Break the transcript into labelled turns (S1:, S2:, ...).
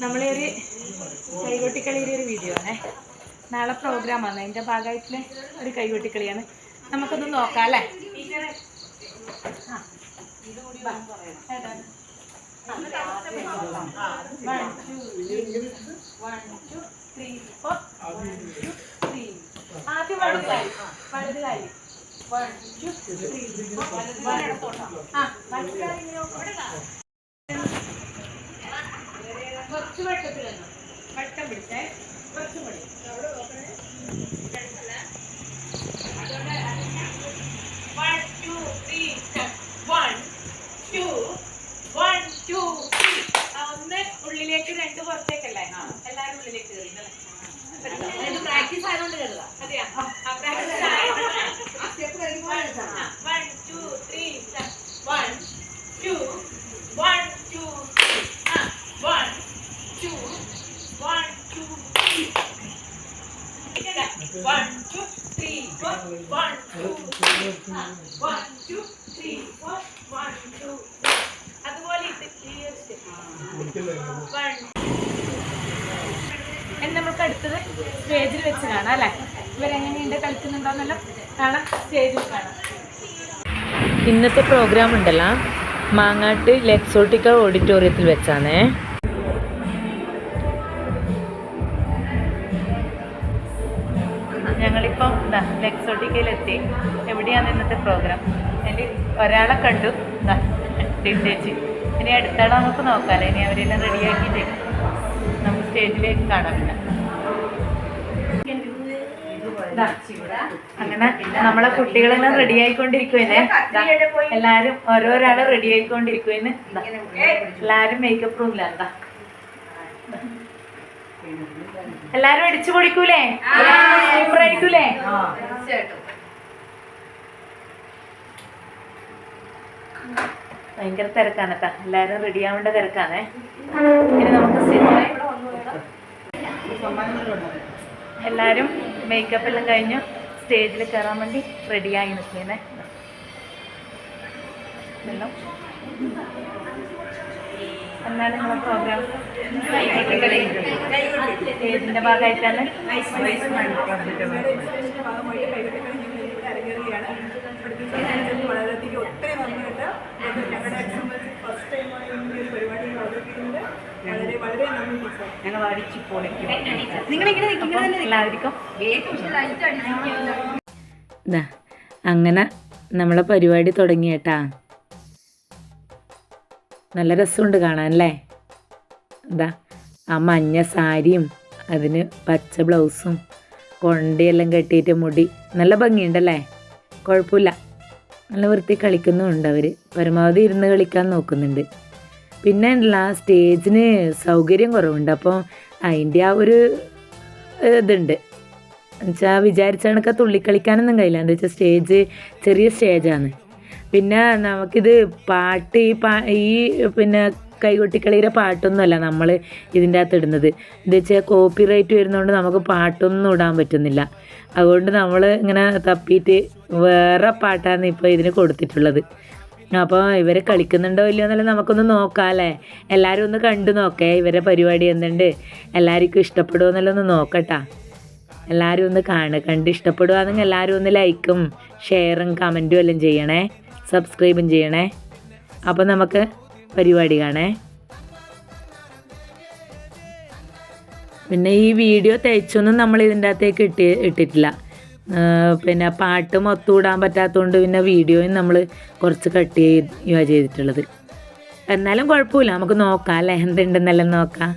S1: നമ്മളെ ഒരു കൈകൊട്ടിക്കളിയുടെ ഒരു വീഡിയോ ആണേ നാളെ പ്രോഗ്രാമാണ് അതിന്റെ ഭാഗമായിട്ടുള്ള ഒരു കൈകൊട്ടിക്കളിയാണ് നമുക്കൊന്ന് നോക്കാം അല്ലേ. ആദ്യം വലത് കാൽ വലത് കാൽ. One. ആ വലത് കാൽ കുറച്ച് വട്ടത്തിൽ വട്ടം പിടിച്ചേ. കുറച്ചും കൂടി. ഒന്ന് ഉള്ളിലേക്ക് രണ്ട് പുറത്തേക്കല്ലേ? എല്ലാരും ഉള്ളിലേക്ക് കയറി പ്രാക്ടീസ് ആയതുകൊണ്ട് കയറുക അതെയാ. Practice one two three two one two one two to One. അടുത്തത് സ്റ്റേജിൽ വെച്ച് കാണാം അല്ലേ? ഇവരെങ്ങനെയുണ്ട്? കളിക്കുന്നുണ്ടോന്നെല്ലാം കാണാം. സ്റ്റേജിൽ കാണാം.
S2: ഇന്നത്തെ പ്രോഗ്രാം ഉണ്ടല്ല. മാങ്ങാട്ട് ലെക്സോട്ടിക്ക ഓഡിറ്റോറിയത്തിൽ വെച്ചാണേ
S1: എന്താ ലെക്സോട്ടിക്കയിലെത്തി എവിടെയാണ് ഇന്നത്തെ പ്രോഗ്രാം? അതിൽ ഒരാളെ കണ്ടു. ചേച്ചി ഇനി അടുത്താളെ നമുക്ക് നോക്കാമല്ലോ ഇനി അവരെല്ലാം റെഡിയാക്കിയിട്ട് നമുക്ക് സ്റ്റേജിലേക്ക് കാണാം. പിന്നെ. ദാ, അങ്ങനെ നമ്മളെ കുട്ടികളെല്ലാം റെഡി ആയിക്കൊണ്ടിരിക്കുവേനെ എല്ലാരും ഓരോരാളും റെഡി ആയിക്കൊണ്ടിരിക്കുവേന് ദാ, എല്ലാരും മേക്കപ്പ് റൂമിലാ എല്ലാരും അടിച്ചു പൊളിക്കൂലേ? ആയിരിക്കൂലേ ഭയങ്കര തിരക്കാണ് കേട്ടാ എല്ലാരും റെഡി ആവേണ്ട തിരക്കാണേ. ഇനി നമുക്ക് എല്ലാരും മേക്കപ്പ് എല്ലാം കഴിഞ്ഞു. സ്റ്റേജിൽ കയറാൻ വേണ്ടി റെഡിയായി നിൽക്കുന്നേ എല്ലാം എന്നാലും നമ്മളെ പ്രോഗ്രാം ഇതിന്റെ ഭാഗമായിട്ടാണ്?
S3: വളരെയധികം ഒത്തിരി നന്നായിട്ട് ഞങ്ങളുടെ എക്സാമ്പിൾസ് ഫസ്റ്റ് ടൈമാണ് ഈ ഒരു പരിപാടി അവതരിപ്പിക്കുന്നത് വളരെ വളരെ നന്ദി ടീച്ചർ
S1: ഞങ്ങൾ അടിച്ചു പൊളിക്കും എല്ലാവർക്കും.
S2: ഇതാ അങ്ങനെ നമ്മളെ പരിപാടി തുടങ്ങിയേട്ടാ നല്ല രസമുണ്ട് കാണാനല്ലേ? എന്താ ആ മഞ്ഞ സാരിയും അതിന് പച്ച ബ്ലൗസും കൊണ്ടയെല്ലാം കെട്ടിയിട്ട് മുടി. നല്ല ഭംഗിയുണ്ടല്ലേ? കുഴപ്പമില്ല. നല്ല വൃത്തി കളിക്കുന്നുമുണ്ട് അവർ പരമാവധി ഇരുന്ന് കളിക്കാൻ നോക്കുന്നുണ്ട്. പിന്നെ ആ സ്റ്റേജിന് സൗകര്യം കുറവുണ്ട്. അപ്പോൾ അതിന്റെ ആ ഒരു ഇതുണ്ട്. എന്നുവെച്ചാൽ വിചാരിച്ച കണക്കെ തുള്ളിക്കളിക്കാനൊന്നും കഴിയില്ല. എന്താ വെച്ചാൽ സ്റ്റേജ് ചെറിയ സ്റ്റേജാണ് പിന്നെ നമുക്കിത് പാട്ട് ഈ പാ ഈ പിന്നെ കൈകൊട്ടിക്കളിയുടെ പാട്ടൊന്നുമല്ല നമ്മൾ ഇതിന്റെ അകത്ത് ഇടുന്നത്. എന്താ വെച്ചാൽ കോപ്പി റൈറ്റ് വരുന്നതുകൊണ്ട് നമുക്ക് പാട്ടൊന്നും ഇടാൻ പറ്റുന്നില്ല. അതുകൊണ്ട് നമ്മൾ ഇങ്ങനെ തപ്പിയിട്ട് വേറെ പാട്ടാണ് ഇപ്പോൾ ഇതിന് കൊടുത്തിട്ടുള്ളത്. അപ്പോൾ ഇവർ കളിക്കുന്നുണ്ടോ ഇല്ലയോ എന്നല്ല നമുക്കൊന്ന് നോക്കാമല്ലേ എല്ലാവരും ഒന്ന് കണ്ടു നോക്കേ ഇവരെ പരിപാടി എന്തുണ്ട്? എല്ലാവർക്കും ഇഷ്ടപ്പെടുമോ എന്നല്ല ഒന്ന് നോക്കട്ടാ. എല്ലാവരും ഒന്ന് കാണുക കണ്ട് ഇഷ്ടപ്പെടുകയാണെങ്കിൽ എല്ലാവരും ഒന്ന് ലൈക്കും ഷെയറും കമന്റും എല്ലാം ചെയ്യണേ. സബ്സ്ക്രൈബും ചെയ്യണേ. അപ്പോൾ നമുക്ക് പരിപാടി കാണേ. പിന്നെ ഈ വീഡിയോ തയ്ച്ചൊന്നും നമ്മൾ ഇതിന്റെ അകത്തേക്ക് ഇട്ടി ഇട്ടിട്ടില്ല. പിന്നെ പാട്ട് മൊത്തം ഇടാൻ പറ്റാത്തതുകൊണ്ട് പിന്നെ വീഡിയോയും നമ്മൾ കുറച്ച് കട്ട് ചെയ്യുക ചെയ്തിട്ടുള്ളത്. എന്നാലും കുഴപ്പമില്ല. നമുക്ക് നോക്കാം അല്ലേ? എന്തുണ്ടെന്നെല്ലാം നോക്കാം.